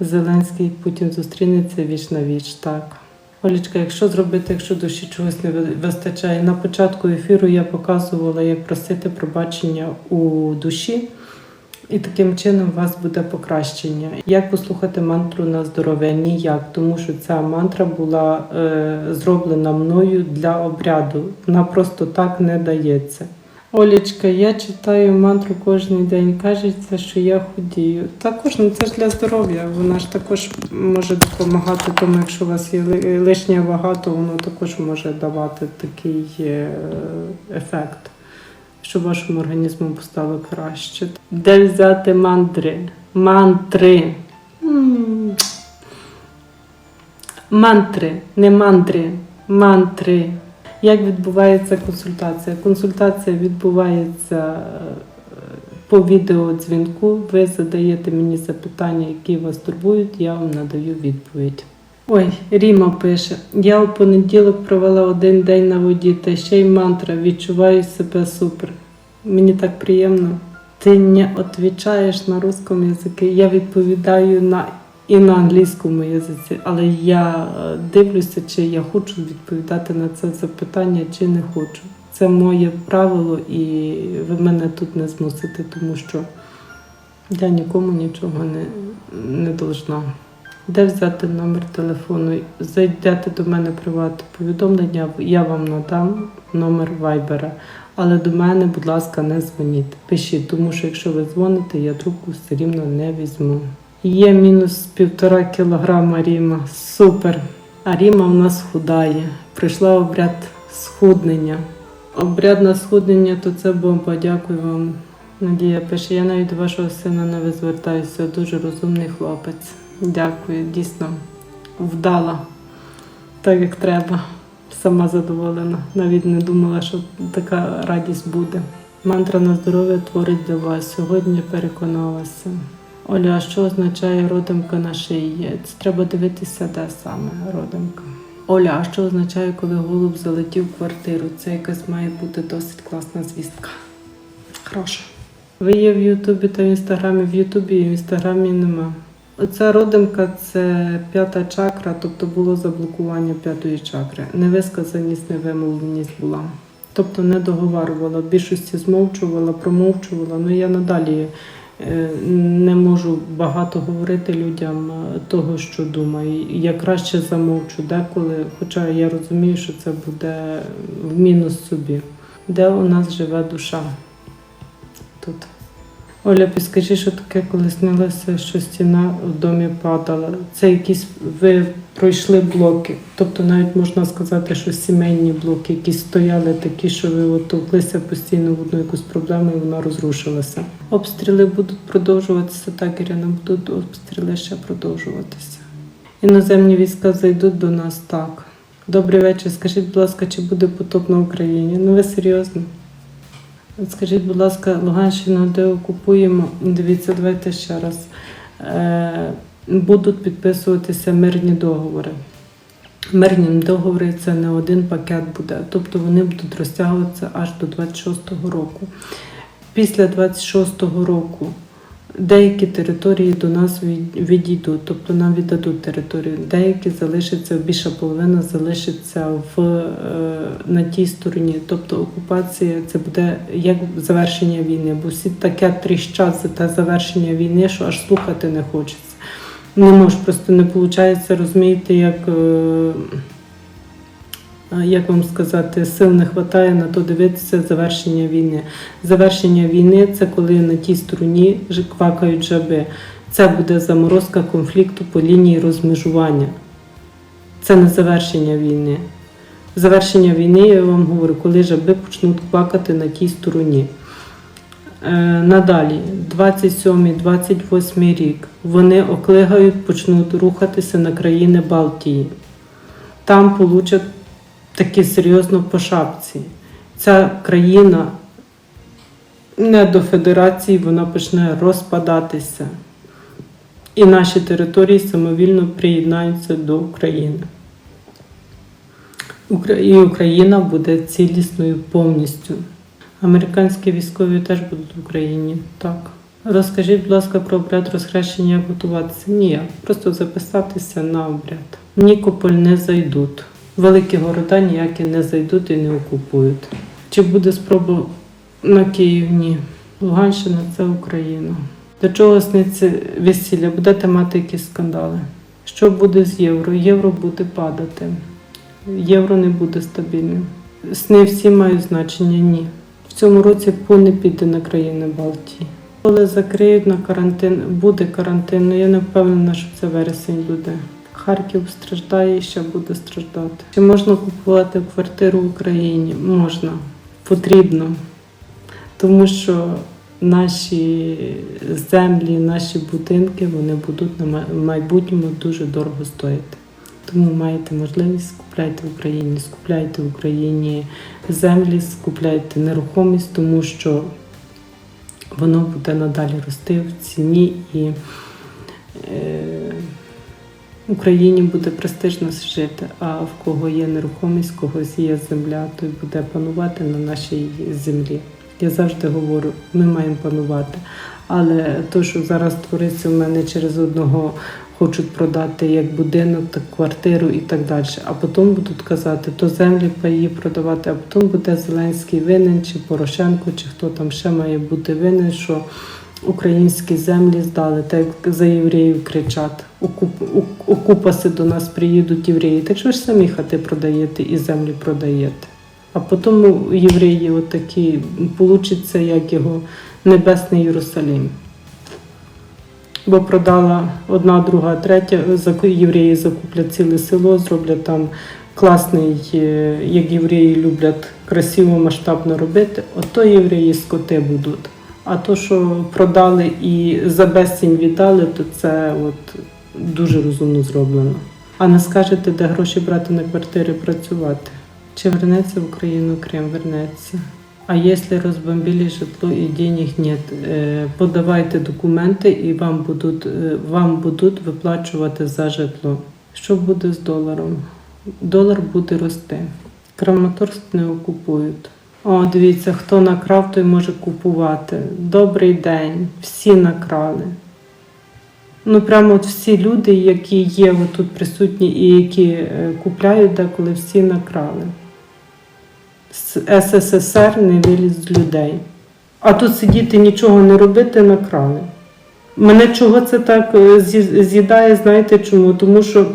Зеленський Путін зустрінеться віч на віч. Так. Олічка, якщо зробити, якщо душі чогось не вистачає, на початку ефіру я показувала, як просити пробачення у душі, і таким чином у вас буде покращення. Як послухати мантру на здоров'я? Ніяк, тому що ця мантра була е, зроблена мною для обряду. Вона просто так не дається. Олічка, я читаю мантру кожен день. Кажеться, що я худію. Також ну це ж для здоров'я. Вона ж також може допомагати тому, якщо у вас є ли- лишня вага, то воно також може давати такий е, ефект, щоб вашому організму стало краще. Де взяти мантри? Мантри. Мантри, не мантри, мантри. Як відбувається консультація? Консультація відбувається е, по відеодзвінку. Ви задаєте мені запитання, які вас турбують, я вам надаю відповідь. Ой, Ріма пише: я у понеділок провела один день на воді, та ще й мантра. Відчуваю себе супер. Мені так приємно. Ти не відповідаєш на русскому язикі. Я відповідаю на і на англійському язиці, але я е, дивлюся, чи я хочу відповідати на це запитання, чи не хочу. Це моє правило, і ви мене тут не змусите, тому що я нікому нічого не, не должна. Де взяти номер телефону? Зайдете до мене приватне повідомлення, я вам надам номер вайбера. Але до мене, будь ласка, не дзвоніть. Пишіть, тому що якщо ви дзвоните, я трубку все рівно не візьму. Є мінус півтора кілограма Ріма. Супер. А Ріма в нас худає. Прийшла обряд схуднення. Обряд на схуднення, то це бомба. Дякую вам. Надія пише, я навіть до вашого сина не звертаюся. Дуже розумний хлопець. Дякую, дійсно вдала, так як треба. Сама задоволена. Навіть не думала, що така радість буде. Мантра на здоров'я творить для вас. Сьогодні переконалася. Оля, а що означає родимка на шиї? Це треба дивитися, де саме родимка. Оля, а що означає, коли голуб залетів в квартиру? Це якась має бути досить класна звістка. Хороша. Ви є в Ютубі та в Інстаграмі. В Ютубі і в Інстаграмі нема. Оця родимка це п'ята чакра, тобто було заблокування п'ятої чакри. Невисказаність, невимовленість була. Тобто не договарювала, в більшості змовчувала, промовчувала. Ну я надалі не можу багато говорити людям е, того, що думаю. Я краще замовчу деколи, хоча я розумію, що це буде в мінус собі. Де у нас живе душа? Тут. Оля, підскажи, що таке, коли снилося, що стіна в домі падала. Це якісь ви пройшли блоки. Тобто навіть можна сказати, що сімейні блоки, які стояли такі, що ви от товклися постійно в одну якусь проблему, і вона розрушилася. Обстріли будуть продовжуватися, так, Ірина, будуть обстріли ще продовжуватися. Іноземні війська зайдуть до нас так. Добрий вечір. Скажіть, будь ласка, чи буде потоп на Україні? Ну ви серйозно? Скажіть, будь ласка, Луганщину, де окупуємо? Дивіться, давайте ще раз. Е, будуть підписуватися мирні договори. Мирні договори це не один пакет буде, тобто вони будуть розтягуватися аж до 26-го року. Після 26-го року деякі території до нас відійдуть, тобто нам віддадуть територію. Деякі залишаться, більша половина залишиться в, е, на тій стороні. Тобто окупація це буде як завершення війни, бо всі таке тріщать за те завершення війни, що аж слухати не хочеться. Не можу, просто не виходить, розумієте, як. Як вам сказати, сил не вистачає на то дивитися завершення війни. Завершення війни це коли на тій стороні квакають жаби. Це буде заморозка конфлікту по лінії розмежування. Це не завершення війни. Завершення війни, я вам говорю, коли жаби почнуть квакати на тій стороні. Е, надалі, 27-28 рік, вони оклигають, почнуть рухатися на країни Балтії. Там получать таки серйозно по шапці. Ця країна не до федерації, вона почне розпадатися. І наші території самовільно приєднаються до України. І Україна буде цілісною повністю. Американські військові теж будуть в Україні, так. Розкажіть, будь ласка, про обряд розхрещення, як готуватися. Ніяк, просто записатися на обряд. Нікополь не зайдуть. Великі города ніякі не зайдуть і не окупують. Чи буде спроба на Київ? Ні. Луганщина це Україна. До чого сниться весілля? Будете мати якісь скандали. Що буде з євро? Євро буде падати. Євро не буде стабільним. Сни всі мають значення? Ні. В цьому році ПУ не піде на країни Балтії. Коли закриють на карантин, буде карантин, але я не впевнена, що це вересень буде. Харків страждає і ще буде страждати. Чи можна купувати квартиру в Україні? Можна, потрібно. Тому що наші землі, наші будинки вони будуть на майбутньому дуже дорого стояти. Тому маєте можливість, скупляйте в Україні, скупляйте в Україні землі, скупляйте нерухомість, тому що воно буде надалі рости в ціні і е, Україні буде престижно жити, а в кого є нерухомість, в когось є земля, той буде панувати на нашій землі. Я завжди говорю, ми маємо панувати. Але то, що зараз твориться в мене через одного, хочуть продати як будинок, так квартиру і так далі. А потім будуть казати, то землі паї продавати, а потім буде Зеленський винен, чи Порошенко, чи хто там ще має бути винен, що українські землі здали, так як за євреїв кричать. Окуп, окупаси до нас приїдуть євреї. Так що ж самі хати продаєте і землі продаєте. А потім євреї отакі получиться, як його небесний Єрусалим. Бо продала одна, друга, третя, євреї закуплять ціле село, зроблять там класний, е, як євреї люблять красиво, масштабно робити, ото євреї скоти будуть. А то, що продали і за безцінь віддали, то це от дуже розумно зроблено. А не скажете, де гроші брати на квартири працювати. Чи вернеться в Україну Крим? Вернеться. А если разбомбили житло и денег нет, е, подавайте документи і вам будуть, е, вам будуть виплачувати за житло. Що буде з доларом? Долар буде рости. Краматорськ не окупують. О, дивіться, хто накрав, той може купувати. Добрий день, всі накрали. Ну, прямо от всі люди, які є тут присутні і які е, купляють, деколи всі накрали. СССР не виліз з людей. А тут сидіти нічого не робити накрали. Мене чого це так е, з'їдає, знаєте чому? Тому що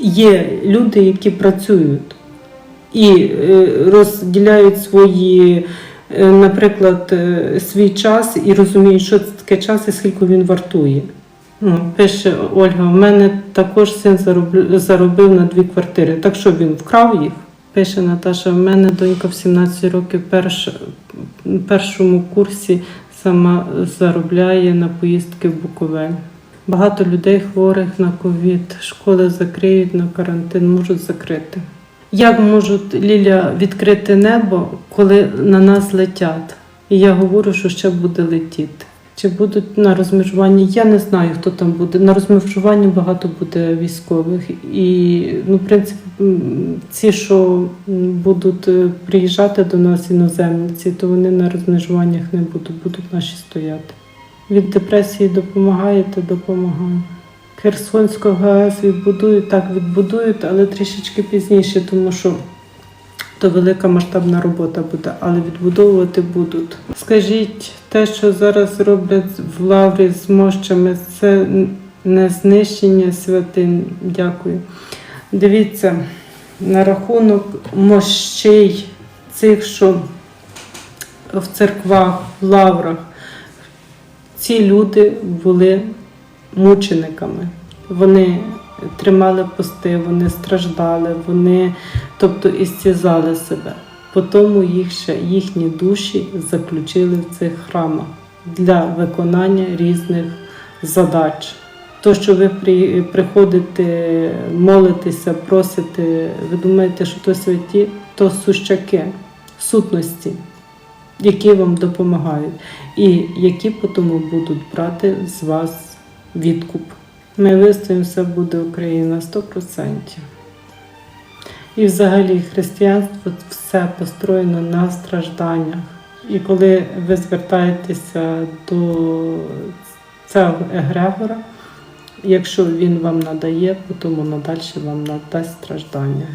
є люди, які працюють і е, розділяють свої, е, наприклад, е, свій час і розуміють, що це таке час і скільки він вартує. Ну, пише Ольга, в мене також син заробив на дві квартири. Так що він вкрав їх? Пише Наташа, в мене донька в 17 років перш, першому курсі сама заробляє на поїздки в Буковель. Багато людей хворих на ковід, школи закриють на карантин, можуть закрити. Як можуть Ліля відкрити небо, коли на нас летять? І я говорю, що ще буде летіти. Чи будуть на розмежуванні? Я не знаю, хто там буде. На розмежуванні багато буде військових. І, ну, в принципі, ці, що будуть е, приїжджати до нас іноземці, то вони на розмежуваннях не будуть, будуть наші стояти. Від депресії допомагаєте, допомагаю. Херсонського ГАЕС відбудують, так відбудують, але трішечки пізніше, тому що то велика масштабна робота буде, але відбудовувати будуть. Скажіть, те, що зараз роблять в лаврі з мощами, це не знищення святинь. Дякую. Дивіться, на рахунок мощей цих, що в церквах, в лаврах, ці люди були мучениками. Вони тримали пости, вони страждали, вони тобто істязали себе. По тому їх ще їхні душі заключили в цих храмах для виконання різних задач. То, що ви при, приходите, молитеся, просите, ви думаєте, що то святі, то сущаки, сутності, які вам допомагають, і які потім будуть брати з вас відкуп. Ми вистоїмо, все буде Україна 100%. І взагалі християнство все построєно на стражданнях. І коли ви звертаєтеся до цього егрегора, якщо він вам надає, тому надальше вам надасть страждання.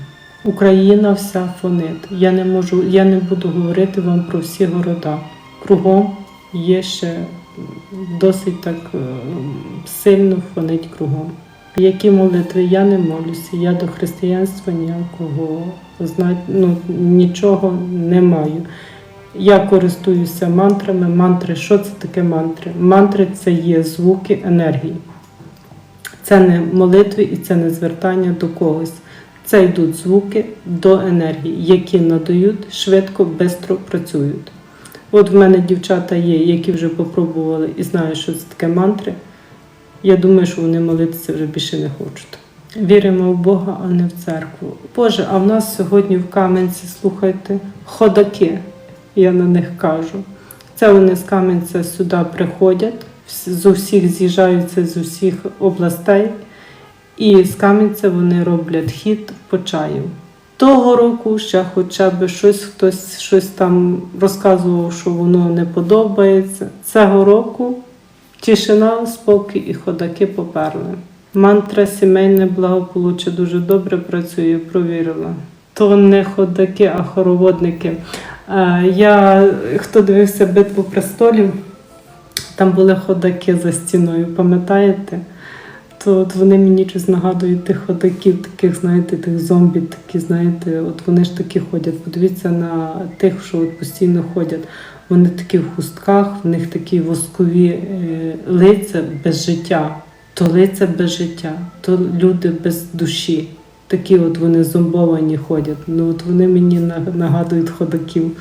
Україна вся фонить. Я не можу, я не буду говорити вам про всі города. Кругом є ще досить так е, сильно фонить кругом. Які молитви я не молюся, я до християнства ніякого ну, нічого не маю. Я користуюся мантрами. Мантри, що це таке мантри? Мантри це є звуки енергії. Це не молитви і це не звертання до когось. Це йдуть звуки до енергії, які надають швидко, швидко працюють. От в мене дівчата є, які вже попробували і знають, що це таке мантри. Я думаю, що вони молитися вже більше не хочуть. Віримо в Бога, а не в церкву. Боже, а в нас сьогодні в Кам'янці, слухайте, ходаки, я на них кажу. Це вони з Кам'янця сюди приходять, з усіх з'їжджаються з усіх областей, і з Кам'янця вони роблять хід в Почаїв. Того року ще хоча б щось хтось щось там розказував, що воно не подобається. Цього року тишина, спокій і ходаки поперли. Мантра сімейне благополуччя дуже добре працює, провірила. То не ходаки, а хороводники. Е, Я, хто дивився битву престолів, там були ходаки за стіною, пам'ятаєте? То от вони мені щось нагадують тих ходаків, таких, знаєте, тих зомбі, такі, знаєте, от вони ж такі ходять. Подивіться на тих, що от постійно ходять. Вони такі в хустках, в них такі воскові е, лиця без життя. То лиця без життя, то люди без душі. Такі от вони зомбовані ходять. Ну от вони мені нагадують ходаків.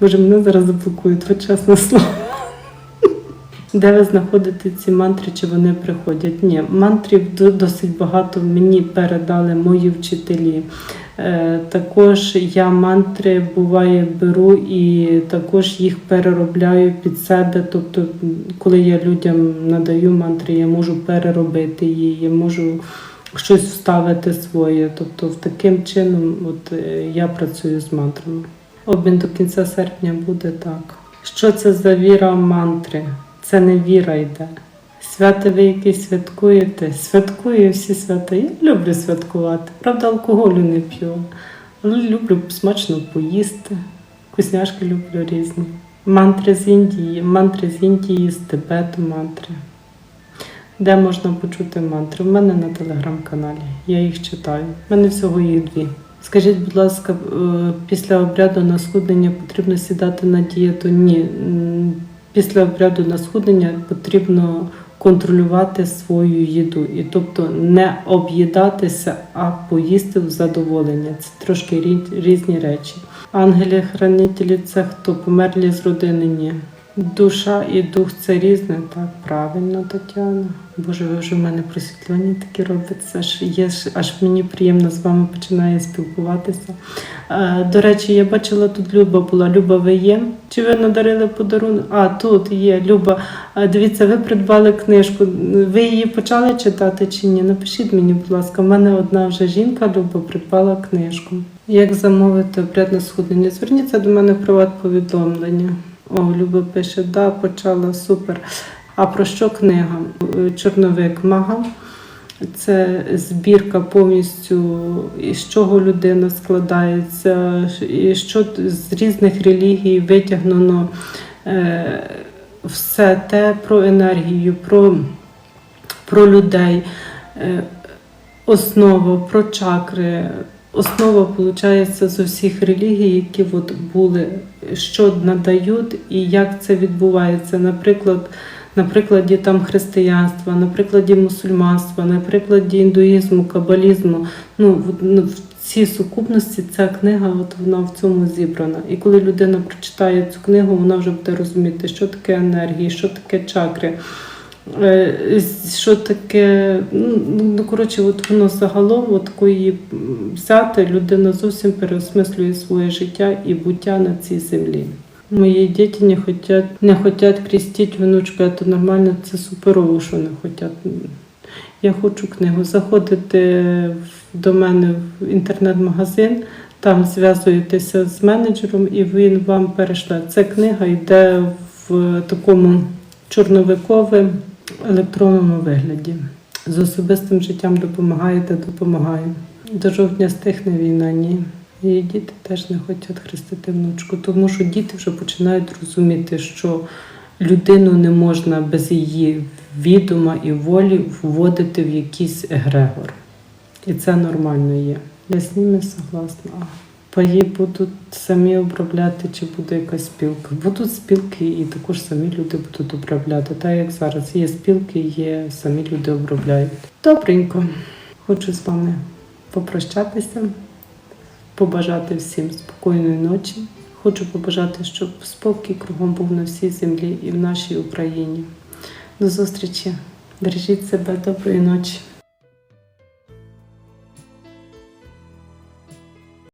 Боже, мене зараз заблокують, ви чесне слово. Де ви знаходите ці мантри, чи вони приходять? Ні, мантрів досить багато мені передали мої вчителі. Е, також я мантри буває беру і також їх переробляю під себе. Тобто, коли я людям надаю мантри, я можу переробити її, я можу щось вставити своє. Тобто, таким чином от, е, я працюю з мантрами. Обмін до кінця серпня буде так. Що це за віра мантри? Це не віра йде. Свята ви якісь святкуєте? Святкую всі свята. Я люблю святкувати. Правда, алкоголю не п'ю. Але люблю смачно поїсти. Вкусняшки люблю різні. Мантри з Індії, мантри з Індії, з Тибету мантри. Де можна почути мантри? У мене на телеграм-каналі. Я їх читаю. У мене всього їх дві. Скажіть, будь ласка, е, після обряду на схуднення потрібно сідати на дієту? Ні. Після обряду на схуднення потрібно контролювати свою їду. І тобто не об'їдатися, а поїсти в задоволення. Це трошки різні речі. Ангелі-хранителі це хто померлі з родини? Ні. Душа і дух це різне, так правильно, Тетяна. Боже, ви вже в мене просвітлення такі робиться. Аж є аж мені приємно з вами починає спілкуватися. Е, До речі, я бачила тут Люба була. Люба, ви є? Чи ви надарили подарунок? А, тут є Люба. Е, Дивіться, ви придбали книжку. Ви її почали читати чи ні? Напишіть мені, будь ласка. У мене одна вже жінка Люба придбала книжку. Як замовити обряд на схуднення? Зверніться до мене в приват повідомлення. О, Люба пише, да, почала супер. А про що книга? Е, Чорновик Мага. Це збірка повністю, з чого людина складається, і що з різних релігій витягнено е, все те про енергію, про, про людей, е, основа, про чакри. Основа виходить з усіх релігій, які от були, що надають і як це відбувається. Наприклад, на прикладі там християнства, на прикладі мусульманства, на прикладі індуїзму, кабалізму. Ну, в- ну, в цій сукупності ця книга, от вона в цьому зібрана. І коли людина прочитає цю книгу, вона вже буде розуміти, що таке енергії, що таке чакри. Е, Що таке, ну ну, коротше, от воно загалом, от такої взяти, людина зовсім переосмислює своє життя і буття на цій землі. Мої діти не хотять, не хотять крестити внучку, це нормально, це суперово, що не хотять. Я хочу книгу. Заходите до мене в інтернет-магазин, Там зв'язуєтеся з менеджером і він вам перейшле. Ця книга йде в такому чорновиковому електронному вигляді. З особистим життям допомагаєте, допомагає. До жовтня стихне війна, ні. І діти теж не хочуть хрестити внучку, тому що діти вже починають розуміти, що людину не можна без її відома і волі вводити в якийсь егрегор. І це нормально є. Я з ними согласна. Паї будуть самі обробляти, чи буде якась спілка. Будуть спілки, і також самі люди будуть обробляти. Так як зараз є спілки, є самі люди обробляють. Добренько. Хочу з вами попрощатися, побажати всім спокійної ночі. Хочу побажати, щоб спокій кругом був на всій землі і в нашій Україні. До зустрічі. Бережіть себе, доброї ночі.